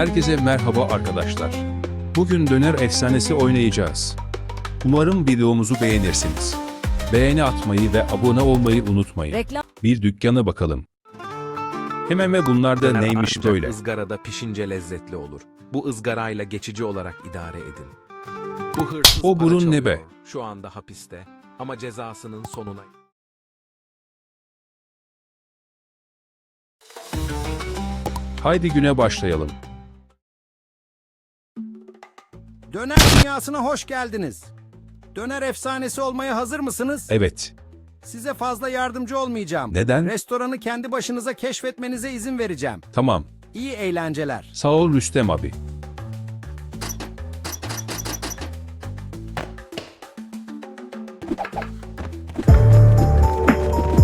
Herkese merhaba arkadaşlar. Bugün döner efsanesi oynayacağız. Umarım videomuzu beğenirsiniz. Beğeni atmayı ve abone olmayı unutmayın. Reklam Bir dükkana bakalım. Hemen ve bunlar da Döner neymiş ancak böyle? ızgarada pişince lezzetli olur. Bu ızgarayla geçici olarak idare edin. Bu hırsız O para burun ne çalıyor. be? Şu anda hapiste ama cezasının sonuna... Haydi güne başlayalım. Döner dünyasına hoş geldiniz. Döner efsanesi olmaya hazır mısınız? Evet. Size fazla yardımcı olmayacağım. Neden? Restoranı kendi başınıza keşfetmenize izin vereceğim. Tamam. İyi eğlenceler. Sağ ol Rüstem abi.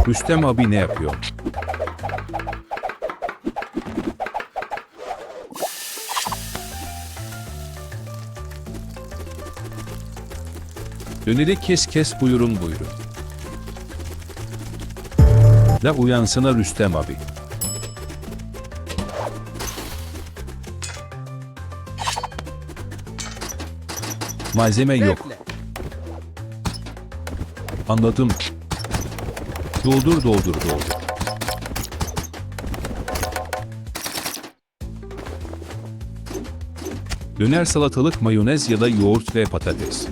Rüstem abi ne yapıyor? Döneri kes kes buyurun buyurun. La uyansana Rüstem abi. Malzeme yok. Anladım. Doldur doldur doldur. Döner salatalık mayonez ya da yoğurt ve patates.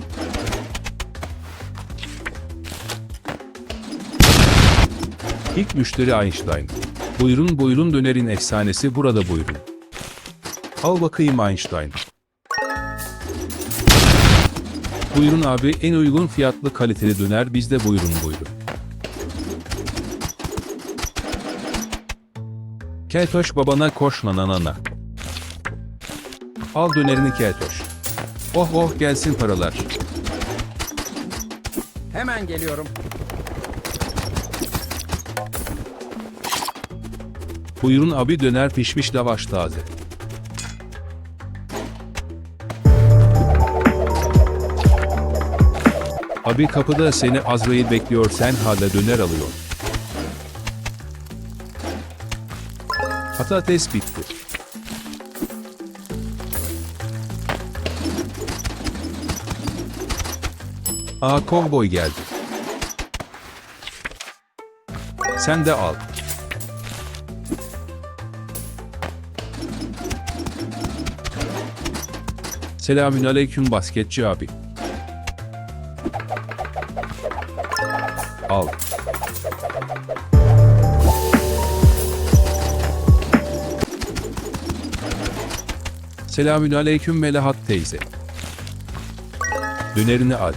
İlk müşteri Einstein. Buyurun buyurun dönerin efsanesi burada buyurun. Al bakayım Einstein. Buyurun abi en uygun fiyatlı kaliteli döner bizde buyurun buyurun. Keltoş babana koş nananana. Al dönerini Keltoş. Oh oh gelsin paralar. Hemen geliyorum. Buyurun abi döner pişmiş lavaş taze. Abi kapıda seni Azrail bekliyor sen hala döner alıyor. Patates bitti. Aa kovboy geldi. Sen de al. Selamünaleyküm basketçi abi. Al. Selamünaleyküm Melahat teyze. Dönerini al.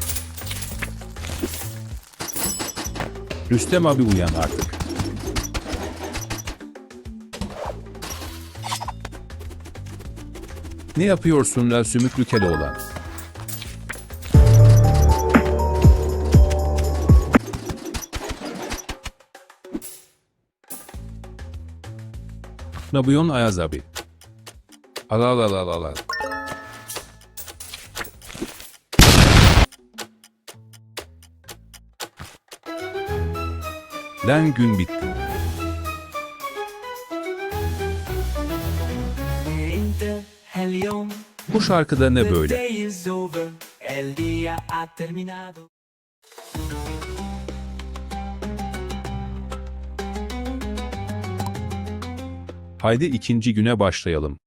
Rüstem abi uyan artık. Ne yapıyorsun la sümüklü Keloğlan? Yapıyorsun Ayaz abi? Al al al al. al. Lan gün bitti. Bu şarkıda ne the böyle? day is over, el día ha terminado. Haydi ikinci güne başlayalım.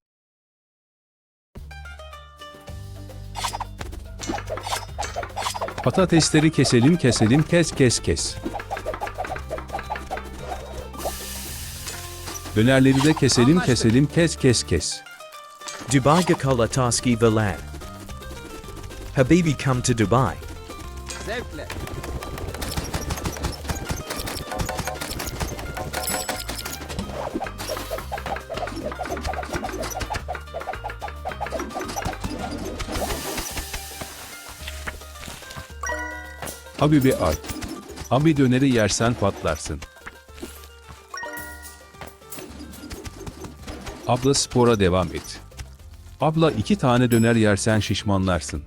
Patatesleri keselim keselim kes kes kes. Dönerleri de keselim keselim kes kes kes. Dubai Gakola Taski Valan. Habibi come to Dubai. Zevkle. Abi bir al. Abi döneri yersen patlarsın. Abla spora devam et. Abla iki tane döner yersen şişmanlarsın.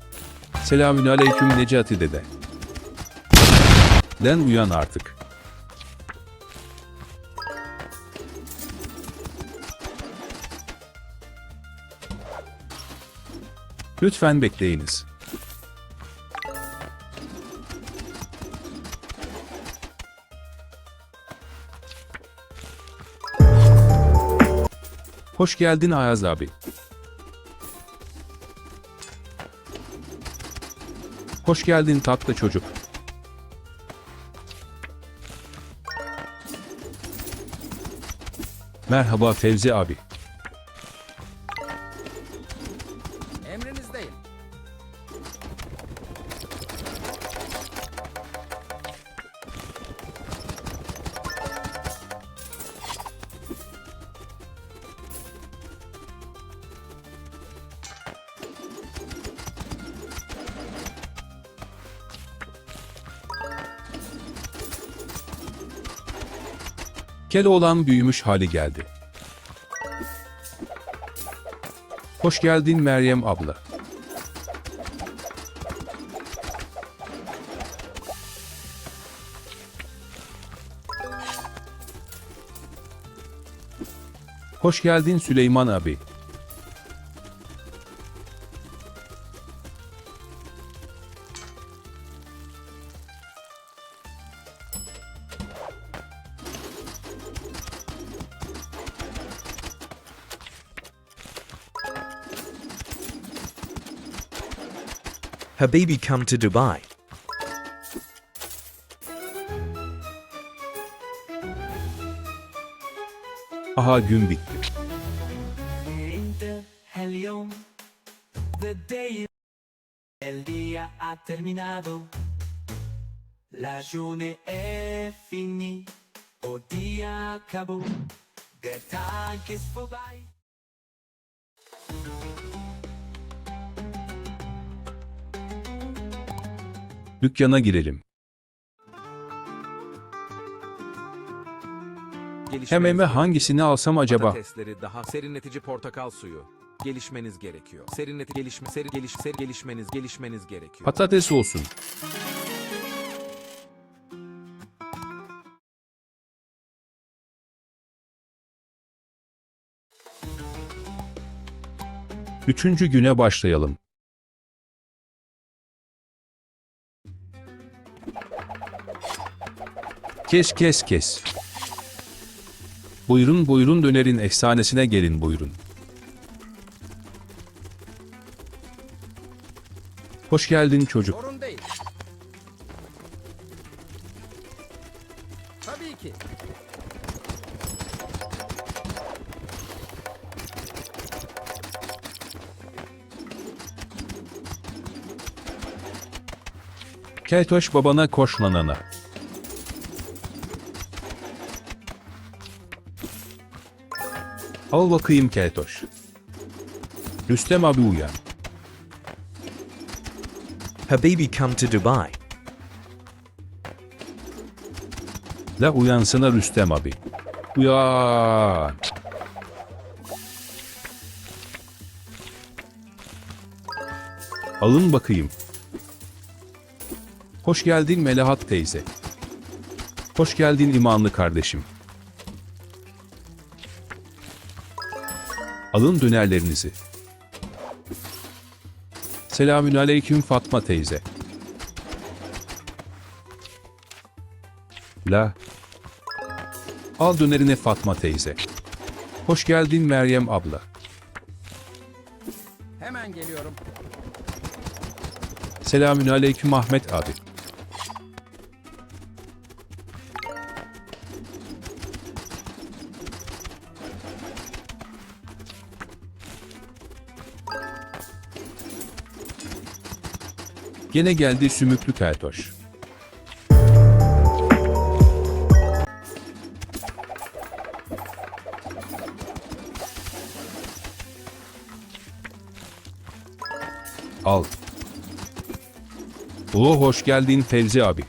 Selamünaleyküm Necati dede. Lan uyan artık. Lütfen bekleyiniz. Hoş geldin Ayaz abi. Hoş geldin tatlı çocuk. Merhaba Fevzi abi. Keloğlan büyümüş hali geldi. Hoş geldin Meryem abla. Hoş geldin Süleyman abi. her baby come to Dubai. Aha gün bitti. El día ha terminado, la è o dia acabò. Dükkana girelim. Hem eve hangisini alsam acaba? Patatesleri daha serinletici portakal suyu. Gelişmeniz gerekiyor. Serinleti gelişme seri geliş seri gelişmeniz gelişmeniz gerekiyor. Patates olsun. Üçüncü güne başlayalım. Kes kes kes. Buyurun buyurun dönerin efsanesine gelin buyurun. Hoş geldin çocuk. Sorun değil. Tabii ki. Keltoş babana koş Al bakayım Keltoş. Rüstem abi uyan. Habibi come to Dubai. La uyansana Rüstem abi. Uyan. Alın bakayım. Hoş geldin Melahat teyze. Hoş geldin imanlı kardeşim. Alın dönerlerinizi. Selamün aleyküm Fatma teyze. La. Al dönerini Fatma teyze. Hoş geldin Meryem abla. Hemen geliyorum. Selamün aleyküm Ahmet abi. Gene geldi sümüklü keltoş. Al. Oo hoş geldin Fevzi abi.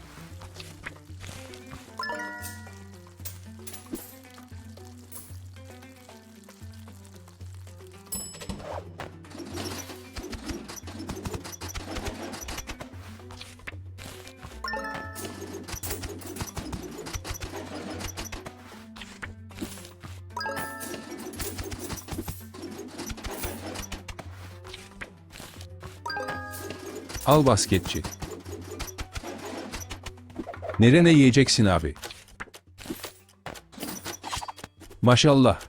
Al basketçi. Nerene yiyeceksin abi? Maşallah.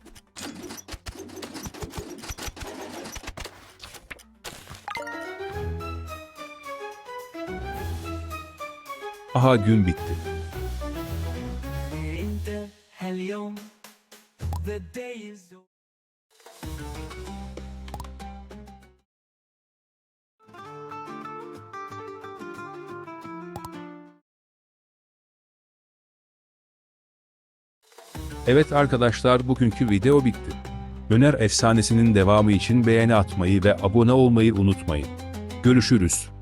Aha gün bitti. Evet arkadaşlar bugünkü video bitti. Döner efsanesinin devamı için beğeni atmayı ve abone olmayı unutmayın. Görüşürüz.